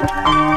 Thank you.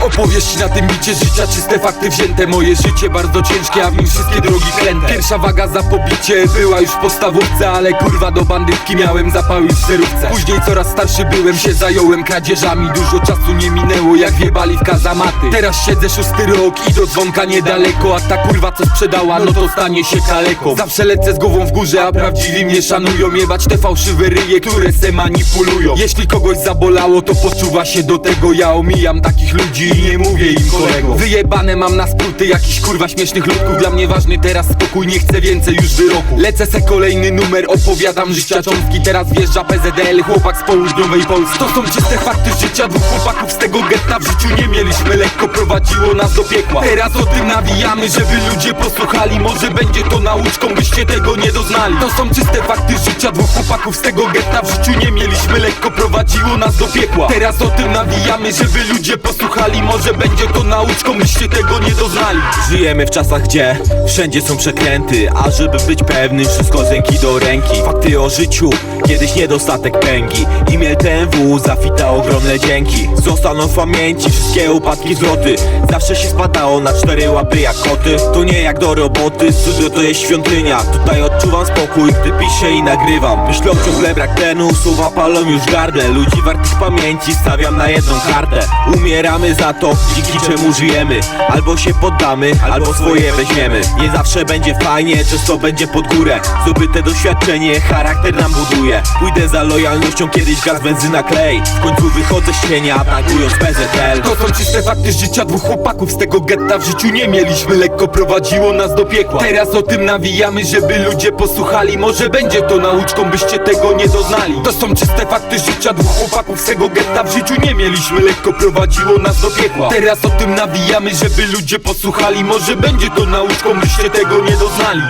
Opowieści na tym bicie życia, czyste fakty wzięte. Moje życie bardzo ciężkie, a w nim wszystkie drogi kręte Pierwsza waga za pobicie była już w podstawówce Ale kurwa do bandytki miałem zapał już w zerówce. Później coraz starszy byłem, się zająłem kradzieżami. Dużo czasu nie minęło, jak wiebali w kazamaty. Teraz siedzę szósty rok i do dzwonka niedaleko A ta kurwa co sprzedała, no to stanie się kaleką. Zawsze lecę z głową w górze, a prawdziwi mnie szanują. Jebać te fałszywe ryje, które se manipulują. Jeśli kogoś zabolało, to poczuwa się do tego. Ja omijam takich ludzi i nie mówię im kolego Wyjebane mam na skróty jakichś kurwa śmiesznych ludków. Dla mnie ważny teraz spokój, nie chcę więcej już wyroku. Lecę se kolejny numer, opowiadam życia. Cząstki Teraz wjeżdża PZDL, chłopak z południowej Polski. To są czyste fakty życia. Dwóch chłopaków z tego getta W życiu nie mieliśmy. Lekko, prowadziło nas do piekła. Teraz o tym nawijamy, żeby ludzie posłuchali. Może będzie to nauczką, byście tego nie doznali. To są czyste fakty życia. Dwóch chłopaków z tego getta W życiu nie mieliśmy. Lekko, prowadziło nas do piekła. Teraz o tym nawijamy, żeby ludzie posłuchali Może będzie to nauczką, byście tego nie doznali. Żyjemy w czasach, gdzie wszędzie są przekręty A żeby być pewnym, wszystko z ręki do ręki. Fakty o życiu, kiedyś niedostatek pęgi. E-mail TMW, zafita ogromne dzięki. Zostaną w pamięci wszystkie upadki zwroty. Zawsze się spadało na cztery łapy jak koty. To nie jak do roboty, studio to jest świątynia. Tutaj odczuwam spokój, gdy piszę i nagrywam. Myślą ciągle brak tlenu, słowa palą już gardle. Ludzi wartych pamięci stawiam na jedną kartę. Umieramy za to, dzięki czemu żyjemy. Albo się poddamy, albo swoje weźmiemy. Nie zawsze będzie fajnie, często będzie pod górę. Zdobyte doświadczenie, charakter nam buduje. Pójdę za lojalnością, kiedyś gaz, benzyna, klej. W końcu wychodzę z cienia, tankując PZL To są czyste fakty życia dwóch chłopaków. Z tego getta W życiu nie mieliśmy. Lekko, prowadziło nas do piekła. Teraz o tym nawijamy, żeby ludzie posłuchali. Może będzie to nauczką, byście tego nie doznali. To są czyste fakty życia dwóch chłopaków. Z tego getta W życiu nie mieliśmy. Lekko, prowadziło nas do piekła. Teraz o tym nawijamy, żeby ludzie posłuchali. Może będzie to nauczką, byście tego nie doznali